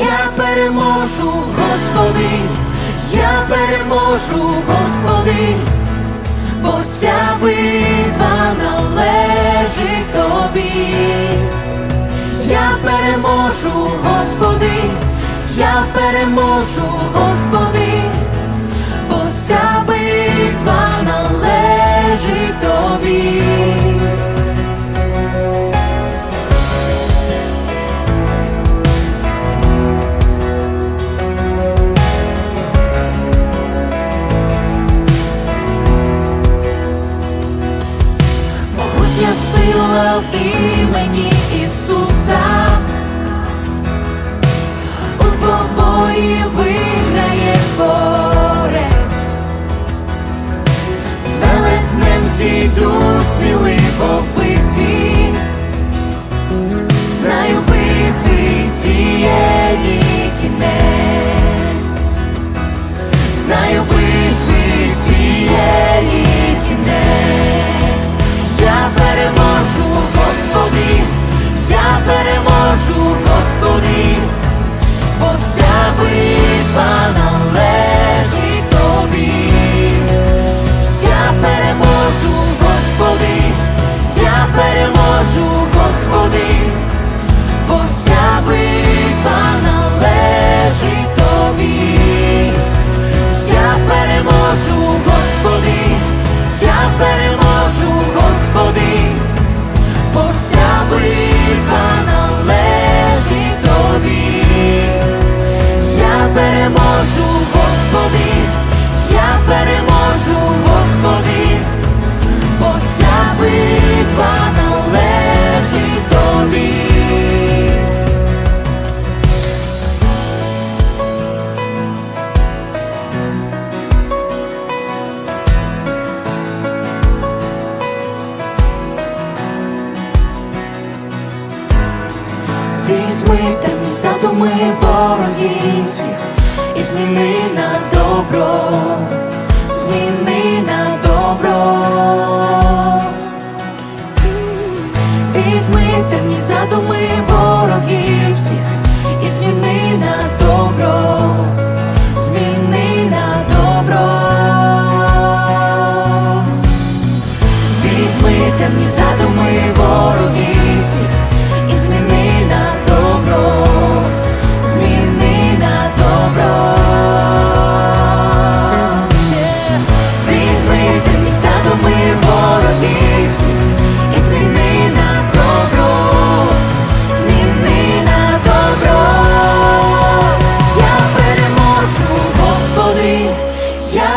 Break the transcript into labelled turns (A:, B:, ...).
A: Я переможу, Господи, я переможу, Господи, бо вся битва належить тобі. Я переможу, Господи, я переможу, Господи, сила в імені Ісуса, у двобої виграє переможу, Господи, я переможу, Господи, бо вся битва належить тобі. Візьми темні задуми ворогів всіх зміни на добро, зміни на добро.